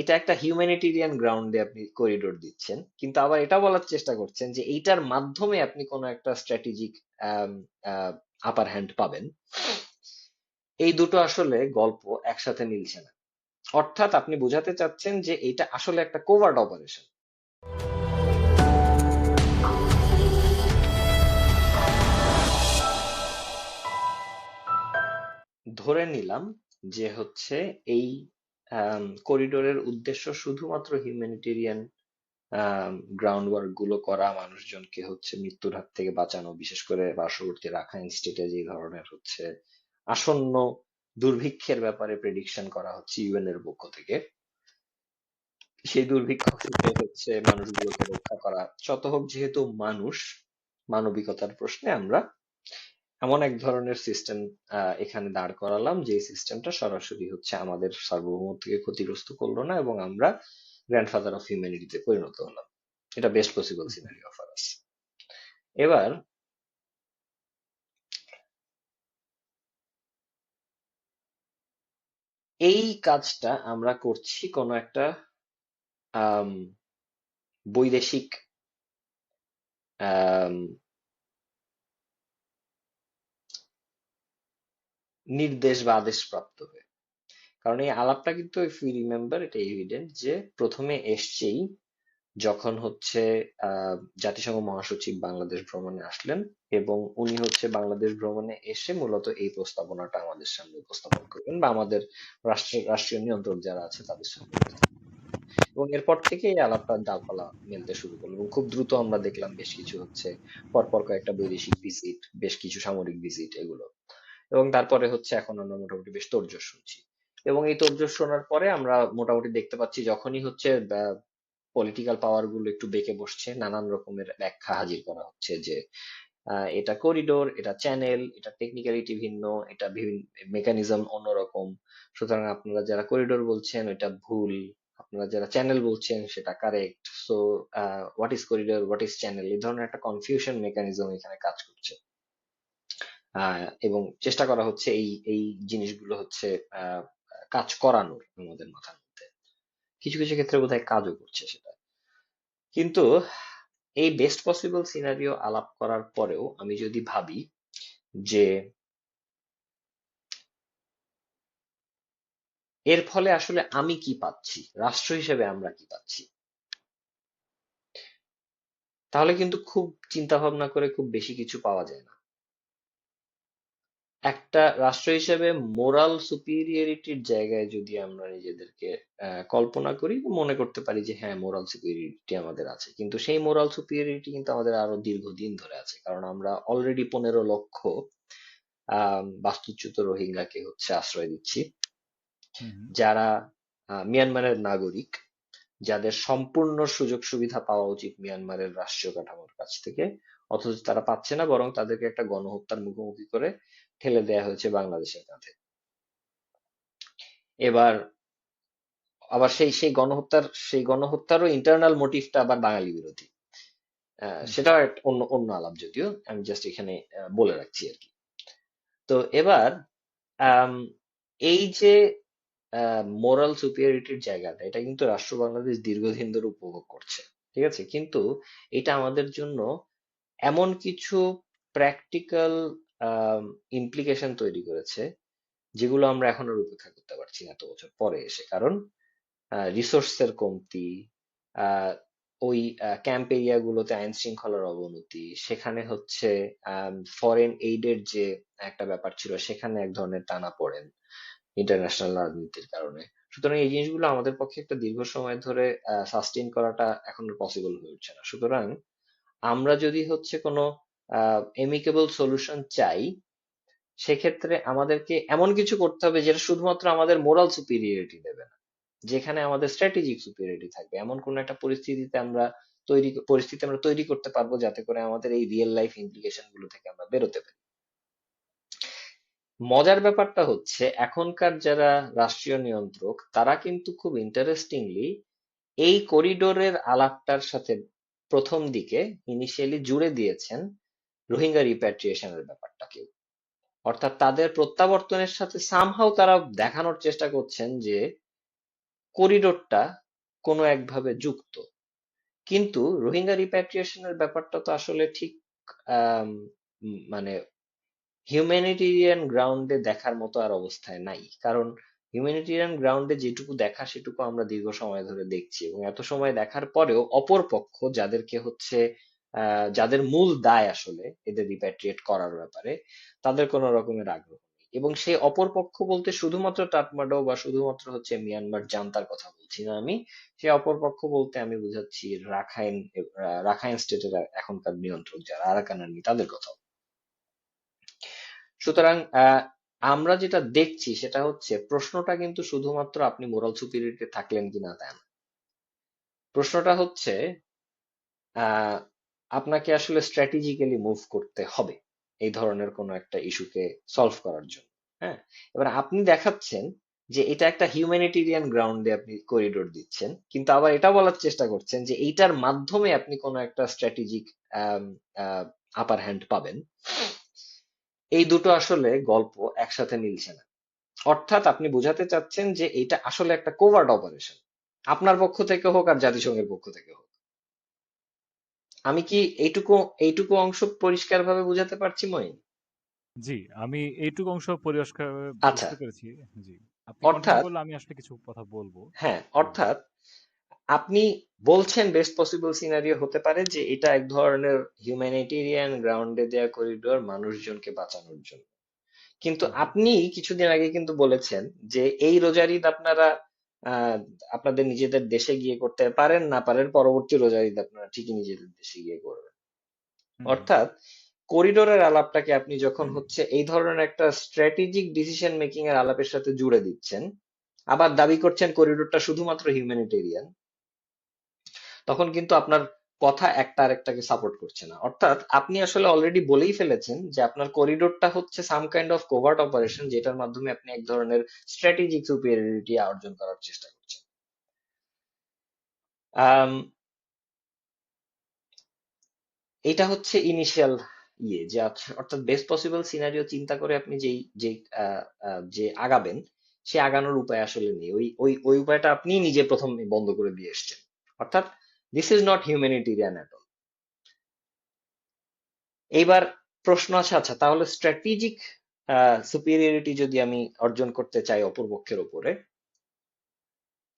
এটা একটা হিউম্যানিটেরিয়ান গ্রাউন্ডে আপনি করিডোর দিচ্ছেন, কিন্তু আবার এটা বলার চেষ্টা করছেন যে এইটার মাধ্যমে আপনি কোনো একটা স্ট্র্যাটেজিক আপার হ্যান্ড পাবেন। এই দুটো আসলে গল্প একসাথে মিলছে না। অর্থাৎ আপনি বোঝাতে চাচ্ছেন যে এটা আসলে একটা কোভার্ট অপারেশন ধরে নিলাম যে হচ্ছে এই করিডোরের উদ্দেশ্য শুধুমাত্র হিউম্যানিটেরিয়ান গ্রাউন্ড ওয়ার্কগুলো করা, মানুষজনকে হচ্ছে মৃত্যুর হাত থেকে বাঁচানো, বিশেষ করে পার্শ্ববর্তী রাখাইন স্টেটে যে ধরনের হচ্ছে আসন্ন দুর্ভিক্ষের ব্যাপারে প্রেডিকশন করা হচ্ছে ইউএন এর পক্ষ থেকে। সেই দুর্ভিক্ষ থেকে হচ্ছে মানুষগুলোকে রক্ষা করা। শত হোক যেহেতু মানুষ, মানবিকতার প্রশ্নে আমরা এমন এক ধরনের সিস্টেম এখানে দাঁড় করালাম, যে সিস্টেমটা সরাসরি হচ্ছে আমাদের সার্বভৌমত্বকে ক্ষতিগ্রস্ত করল না এবং আমরা গ্র্যান্ডফাদার অফ হিউম্যানিটিতে পরিণত হলাম। এটা best possible scenario for us এবার, এই কাজটা আমরা করছি কোনো একটা বৈদেশিক নির্দেশ বা আদেশ প্রাপ্ত হয়ে। কারণ এই আলাপটা কিন্তু ইফ ইউ রিমেম্বার এটা এভিডেন্ট যে প্রথমে এসছেই যখন হচ্ছে জাতিসংঘ মহাসচিব বাংলাদেশ ভ্রমণে আসলেন এবং উনি হচ্ছে বাংলাদেশ ভ্রমণে এসে মূলত এই প্রস্তাবনাটা আমাদের সামনে উপস্থাপন করবেন বা আমাদের রাষ্ট্রের রাষ্ট্রীয় নিয়ন্ত্রক যারা আছে তাদের সামনে এবং এরপর থেকে এই আলাপটা ডালপালা মেলতে শুরু করল এবং খুব দ্রুত আমরা দেখলাম বেশ কিছু হচ্ছে, পরপর কয়েকটা বৈদেশিক ভিজিট বেশ কিছু সামরিক ভিজিট এগুলো। এবং তারপরে হচ্ছে এখন আমরা মোটামুটি বেশ তোড়জোড় শুনছি। এবং এই তোড়জোড় শোনার পরে আমরা মোটামুটি দেখতে পাচ্ছি যখনই হচ্ছে পলিটিক্যাল পাওয়ারগুলো একটু বেঁকে বসছে, নানান রকমের ব্যাখ্যা হাজির করা হচ্ছে যে এটা করিডোর এটা চ্যানেল এটা টেকনিক্যালিটি ভিন্ন, এটা বিভিন্ন মেকানিজম অন্যরকম। সুতরাং আপনারা যারা করিডোর বলছেন এটা ভুল। আপনারা যারা চ্যানেল বলছেন, সেটা correct so what is corridor what is channel এই ধরনের একটা কনফিউশন মেকানিজম এখানে কাজ করছে। এবং চেষ্টা করা হচ্ছে এই এই জিনিসগুলো হচ্ছে কাজ করানোর আমাদের মাথার মধ্যে। কিছু কিছু ক্ষেত্রে বোধহয় কাজও করছে সেটা। কিন্তু এই বেস্ট পসিবল সিনারিও আলাপ করার পরেও আমি যদি ভাবি যে এর ফলে আসলে আমি কি পাচ্ছি? রাষ্ট্র হিসেবে আমরা কি পাচ্ছি? তাহলে কিন্তু খুব চিন্তা ভাবনা করে খুব বেশি কিছু পাওয়া যায় না। একটা রাষ্ট্র হিসেবে মোরাল সুপিরিয়রিটির জায়গায় যদি আমরা নিজেদেরকে আহ, কল্পনা করি মনে করতে পারি যে হ্যাঁ মোরাল সুপিরিয়রিটি আমাদের আছে। কিন্তু সেই মোরাল সুপিরিয়রিটি কিন্তু আমাদের আরও দীর্ঘদিন ধরে আছে। কারণ আমরা অলরেডি পনেরো লক্ষ আহ বাস্তুচ্যুত রোহিঙ্গাকে হচ্ছে আশ্রয় দিচ্ছি। যারা আহ, মিয়ানমারের নাগরিক যাদের সম্পূর্ণ সুযোগ সুবিধা পাওয়া উচিত মিয়ানমারের রাষ্ট্রীয় কাঠামোর কাছ থেকে অথচ তারা পাচ্ছে না বরং তাদেরকে একটা গণহত্যার মুখোমুখি করে ঠেলে দেয়া হয়েছে বাংলাদেশের কাঁধে। এবার আবার সেই সেই গণহত্যার সেই গণহত্যারও ইন্টারনাল মোটিভটা আবার বাঙালি বিরোধী। সেটাও অন্য অন্য আলাপ যদিও আমি জাস্ট এখানে বলে রাখছি আর কি। তো এবার এই যে মোরাল সুপিরিয়রিটির জায়গাটা এটা কিন্তু রাষ্ট্র বাংলাদেশ দীর্ঘদিন ধরে উপভোগ করছে ঠিক আছে? কিন্তু এটা আমাদের জন্য এমন কিছু প্র্যাকটিক্যাল ইমপ্লিকেশন তৈরি করেছে, যেগুলো আমরা এখন আর উপেক্ষা করতে পারছি না এত বছর পরে এসে। কারণ রিসোর্সের কমতি ওই ক্যাম্প এরিয়া গুলোতে আইন শৃঙ্খলার অবনতি, সেখানে হচ্ছে ফরেন এইডের যে একটা ব্যাপার ছিল, সেখানে এক ধরনের টানা পড়েন ইন্টারন্যাশনাল রাজনীতির কারণে। সুতরাং এই জিনিসগুলো আমাদের পক্ষে একটা দীর্ঘ সময় ধরে সাস্টেইন করাটা এখন পসিবল হয়ে উঠছে না। সুতরাং আমরা যদি হচ্ছে কোনো এমিকেবল সলিউশন চাই, সেক্ষেত্রে আমাদেরকে এমন কিছু করতে হবে যেটা শুধুমাত্র আমাদের মোরাল সুপিরিয়রিটি দেবে না, যেখানে আমাদের স্ট্র্যাটেজিক সুপিরিয়রিটি থাকবে। এমন কোন একটা পরিস্থিতিতে আমরা তৈরি, পরিস্থিতি আমরা তৈরি করতে পারব যাতে করে আমাদের এই রিয়েল লাইফ ইমপ্লিকেশনগুলো থেকে আমরা বেরোতে পারি। মজার ব্যাপারটা হচ্ছে, এখনকার যারা রাষ্ট্রীয় নিয়ন্ত্রক, তারা কিন্তু খুব ইন্টারেস্টিংলি এই করিডোরের আলাপটার সাথে প্রথম দিকে ইনিশিয়ালি জুড়ে দিয়েছেন রোহিঙ্গা রিপ্যাট্রিয়েশনের ব্যাপারটাকেও অর্থাৎ তাদের প্রত্যাবর্তনের সাথে সামহাও তারা দেখানোর চেষ্টা করছেন যে করিডোরটা কোনো একভাবে যুক্ত। কিন্তু রোহিঙ্গা রিপ্যাট্রিয়েশনের ব্যাপারটা তো আসলে ঠিক মানে হিউম্যানিটেরিয়ান গ্রাউন্ডে দেখার মতো আর অবস্থায় নাই। কারণ হিউম্যানিটেরিয়ান গ্রাউন্ডে যেটুকু দেখা, সেটুকু আমরা দীর্ঘ সময় ধরে দেখছি এবং এত সময় দেখার পরেও অপর পক্ষ যাদেরকে হচ্ছে যাদের মূল দায় আসলে এদের রিপ্যাট্রিয়েট করার ব্যাপারে, তাদের কোনো রকমের আগ্রহ এবং সেই অপর পক্ষ বলতে শুধুমাত্র টাটমাডো বা শুধুমাত্র হচ্ছে মিয়ানমার জান্তার কথা বলছি না আমি সেই অপর পক্ষ বলতে আমি বুঝাচ্ছি রাখাইন রাখাইন স্টেটের এখনকার নিয়ন্ত্রক যারা, আরাকান তাদের কথা সুতরাং আমরা যেটা দেখছি সেটা হচ্ছে প্রশ্নটা কিন্তু শুধুমাত্র আপনি মোরাল সুপিরিয়রিটি থাকলেন কিনা তা না প্রশ্নটা হচ্ছে আপনাকে আসলে স্ট্র্যাটেজিক্যালি মুভ করতে হবে এই ধরনের কোনো একটা ইস্যুকে সলভ করার জন্য হ্যাঁ? এবার আপনি দেখাচ্ছেন যে এটা একটা হিউম্যানিটেরিয়ান গ্রাউন্ডে আপনি করিডোর দিচ্ছেন, কিন্তু আবার এটা বলার চেষ্টা করছেন যে এইটার মাধ্যমে আপনি কোনো একটা স্ট্র্যাটেজিক আপার হ্যান্ড পাবেন। এই দুটো আসলে গল্প একসাথে মিলছে না অর্থাৎ আপনি বোঝাতে চাচ্ছেন যে এটা আসলে একটা কোভার্ট অপারেশন আপনার পক্ষ থেকে হোক আর জাতিসংঘের পক্ষ থেকে হোক আমি কি এইটুকু এইটুকু অংশ পরিষ্কারভাবে বোঝাতে পারছি মইন জি, আমি এইটুকু অংশ পরিষ্কার আচ্ছা বুঝতে পেরেছি। জি। আপনি অর্থাৎ আমি আসলে কিছু কথা বলব। হ্যাঁ অর্থাৎ আপনি বলছেন বেস্ট পসিবল সিনারিও হতে পারে যে এটা এক ধরনের হিউম্যানিটেরিয়ান গ্রাউন্ডে দেয়া করিডোর মানুষজনকে বাঁচানোর জন্য। কিন্তু। আপনি কিছুদিন আগে কিন্তু বলেছেন যে এই রোজার ঈদ আপনারা আহ, আপনাদের নিজেদের দেশে গিয়ে করতে পারেন না পারেন পরবর্তী রোজার ঈদ আপনারা ঠিকই নিজেদের দেশে গিয়ে করবেন। অর্থাৎ করিডোরের আলাপটাকে আপনি যখন হচ্ছে এই ধরনের একটা স্ট্র্যাটেজিক ডিসিশন মেকিং এর আলাপের সাথে জুড়ে দিচ্ছেন আবার দাবি করছেন করিডোরটা শুধুমাত্র হিউম্যানিটেরিয়ান তখন কিন্তু আপনার কথা একটা আরেকটাকে সাপোর্ট করছে না। অর্থাৎ আপনি আসলে অলরেডি বলেই ফেলেছেন যে আপনার করিডোরটা হচ্ছে some kind of covert operation যেটার মাধ্যমে আপনি এক ধরনের স্ট্র্যাটেজিক সুপিরিয়রিটি অর্জন করার চেষ্টা করছেন। এটা হচ্ছে ইনিশিয়াল ইয়ে যে অর্থাৎ বেস্ট পসিবল সিনারিও চিন্তা করে আপনি যেই যে যে আগাবেন, সে আগানোর উপায় আসলে নেই। ওই ওই ওই উপায়টা আপনি নিজে প্রথম বন্ধ করে দিয়ে এসছেন। অর্থাৎ this is not humanitarian at all এইবার প্রশ্ন আছে আচ্ছা তাহলে স্ট্র্যাটেজিক সুপিরিয়রিটি যদি আমি অর্জন করতে চাই অপরপক্ষের উপরে,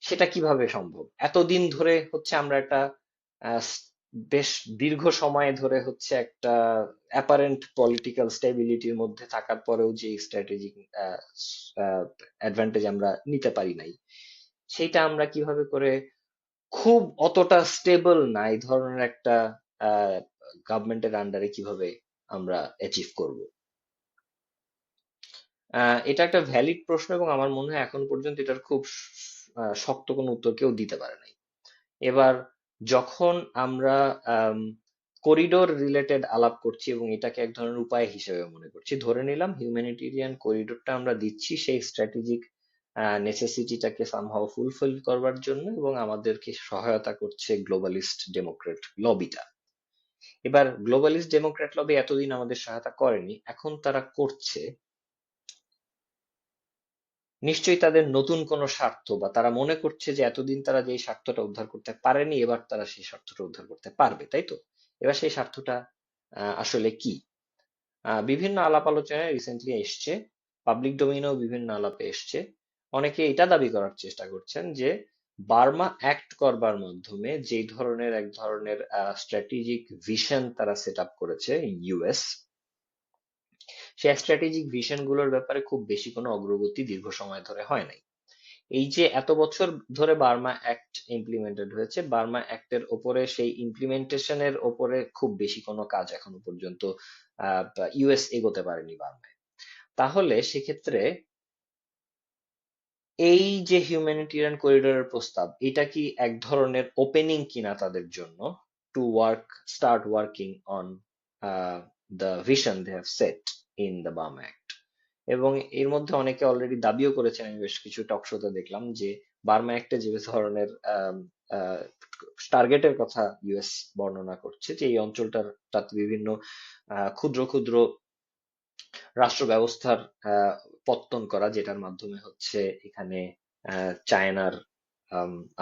সেটা কীভাবে সম্ভব? এতদিন ধরে হচ্ছে আমরা একটা বেশ দীর্ঘ সময় ধরে হচ্ছে একটা অ্যাপারেন্ট পলিটিক্যাল স্টেবিলিটির মধ্যে থাকার পরেও যে স্ট্র্যাটেজিক অ্যাডভান্টেজ আমরা নিতে পারি নাই, সেইটা আমরা কীভাবে করে খুব অতটা স্টেবল না এই ধরনের একটা গভর্নমেন্টের আন্ডারে কীভাবে আমরা অ্যাচিভ করব? এটা একটা ভ্যালিড প্রশ্ন এবং আমার মনে হয় এখন পর্যন্ত এটার খুব শক্ত কোনো উত্তর কেউ দিতে পারে নাই। এবার যখন আমরা করিডোর রিলেটেড আলাপ করছি এবং এটাকে এক ধরনের উপায় হিসেবে মনে করছি, ধরে নিলাম হিউম্যানিটেরিয়ান করিডোরটা আমরা দিচ্ছি, সেই স্ট্র্যাটেজিক নেসেসিটিটাকে সামহাও ফুলফিল করবার জন্য এবং আমাদেরকে সহায়তা করছে গ্লোবালিস্ট ডেমোক্রেট লবিটা এবার গ্লোবালিস্ট ডেমোক্রেট লবি এতদিন আমাদের সহায়তা করেনি, এখন তারা করছে। নিশ্চয়ই তাদের নতুন কোনো স্বার্থ বা তারা মনে করছে যে এতদিন তারা যে স্বার্থটা উদ্ধার করতে পারেনি, এবার তারা সেই স্বার্থটা উদ্ধার করতে পারবে, তাই তো? এবার সেই স্বার্থটা আসলে কি? বিভিন্ন আলাপ আলোচনায় রিসেন্টলি এসছে পাবলিক ডোমেইনেও বিভিন্ন আলাপে এসছে। অনেকে এটা দাবি করার চেষ্টা করছেন যে বার্মা অ্যাক্ট করবার মাধ্যমে যে ধরনের এক ধরনের স্ট্র্যাটেজিক ভিশন তারা সেট আপ করেছে ইউএস সেই স্ট্র্যাটেজিক ভিশনগুলোর ব্যাপারে খুব বেশি কোনো অগ্রগতি দীর্ঘ সময় ধরে হয় নাই। এই যে এত বছর ধরে বার্মা অ্যাক্ট ইমপ্লিমেন্টেড হয়েছে, বার্মা অ্যাক্টের ওপরে সেই ইমপ্লিমেন্টেশনের ওপরে খুব বেশি কোনো কাজ এখনও পর্যন্ত ইউএস এগোতে পারেনি বার্মায়। তাহলে সেক্ষেত্রে এই যে হিউম্যানিটেরিয়ান করিডোরের প্রস্তাব, এটা কি এক ধরনের ওপেনিং কিনা তাদের জন্য to work start working on the vision they have set in the Burma act এবং এর মধ্যে অনেকে অলরেডি দাবিও করেছেন, আমি বেশ কিছু টক শোতে দেখলাম যে বার্মা অ্যাক্টে যে ধরনের টার্গেটের কথা ইউএস বর্ণনা করছে, যে এই অঞ্চলটার, তাতে বিভিন্ন ক্ষুদ্র ক্ষুদ্র রাষ্ট্র ব্যবস্থার পত্তন করা, যেটার মাধ্যমে হচ্ছে এখানে চায়নার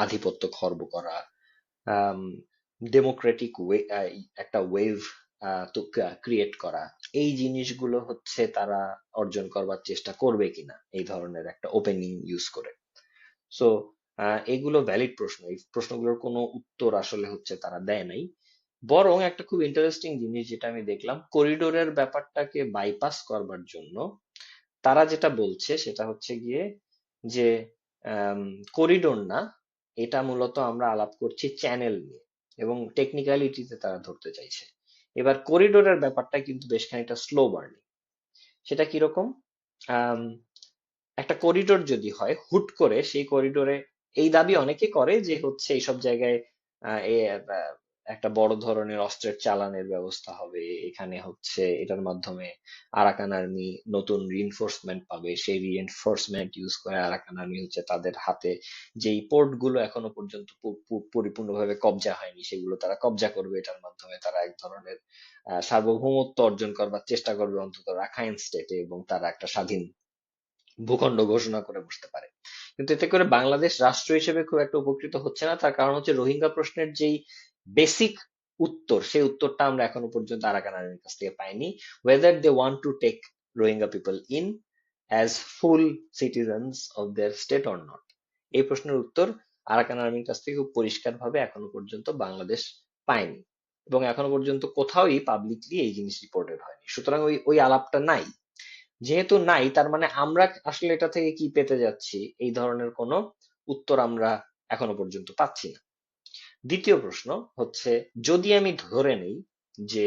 আধিপত্য খর্ব করা ডেমোক্রেটিক ওয়ে একটা ওয়েভ তো ক্রিয়েট করা। এই জিনিসগুলো হচ্ছে তারা অর্জন করবার চেষ্টা করবে কিনা, এই ধরনের একটা ওপেনিং ইউজ করে। সো এগুলো ভ্যালিড প্রশ্ন। এই প্রশ্নগুলোর কোনো উত্তর আসলে হচ্ছে তারা দেয় নাই। বরং একটা খুব ইন্টারেস্টিং জিনিস যেটা আমি দেখলাম করিডোরের ব্যাপারটাকে বাইপাস করবার জন্য তারা যেটা বলছে সেটা হচ্ছে গিয়ে যে করিডোর না, এটা মূলত আমরা আলাপ করছি চ্যানেল নিয়ে এবং টেকনিক্যালিটিতে তারা ধরতে চাইছে। এবার করিডোরের ব্যাপারটা কিন্তু বেশ খানিকটা স্লো বার্নিং সেটা কীরকম একটা করিডোর যদি হয়, হুট করে সেই করিডোরে এই দাবি অনেকে করে যে, হচ্ছে এইসব জায়গায় একটা বড় ধরনের অস্ত্রের চালানের ব্যবস্থা হবে। এখানে হচ্ছে এটার মাধ্যমে আরাকান আর্মি নতুন রিইনফোর্সমেন্ট পাবে। সেই রিইনফোর্সমেন্ট ইউজ করে আরাকান আর্মি হচ্ছে তাদের হাতে যেই পোর্টগুলো এখনও পর্যন্ত পরিপূর্ণভাবে কবজা হয়নি, সেগুলো তারা কবজা করবে। এটার মাধ্যমে তারা এক ধরনের সার্বভৌমত্ব অর্জন করবার চেষ্টা করবে অন্তত রাখাইন স্টেটে এবং তারা একটা স্বাধীন ভূখণ্ড ঘোষণা করে বসতে পারে। কিন্তু এতে করে বাংলাদেশ রাষ্ট্র হিসেবে খুব একটা উপকৃত হচ্ছে না। তার কারণ হচ্ছে রোহিঙ্গা প্রশ্নের যেই বেসিক উত্তর, সেই উত্তরটা আমরা এখনও পর্যন্ত আরাকান কাছ থেকে পাইনি। Whether they want to take Rohingya people in as full citizens of their state or not এই প্রশ্নের উত্তর আরাকান আর্মির কাছ থেকে খুব পরিষ্কার ভাবে এখনও পর্যন্ত বাংলাদেশ পায়নি। এবং এখনও পর্যন্ত কোথাওই পাবলিকলি এই জিনিস রিপোর্টেড হয়নি। সুতরাং ওই ওই আলাপটা নাই। যেহেতু নাই, তার মানে আমরা আসলে এটা থেকে কি পেতে যাচ্ছি? এই ধরনের কোনো উত্তর আমরা এখনও পর্যন্ত পাচ্ছি না। দ্বিতীয় প্রশ্ন হচ্ছে যদি আমি ধরে নেই যে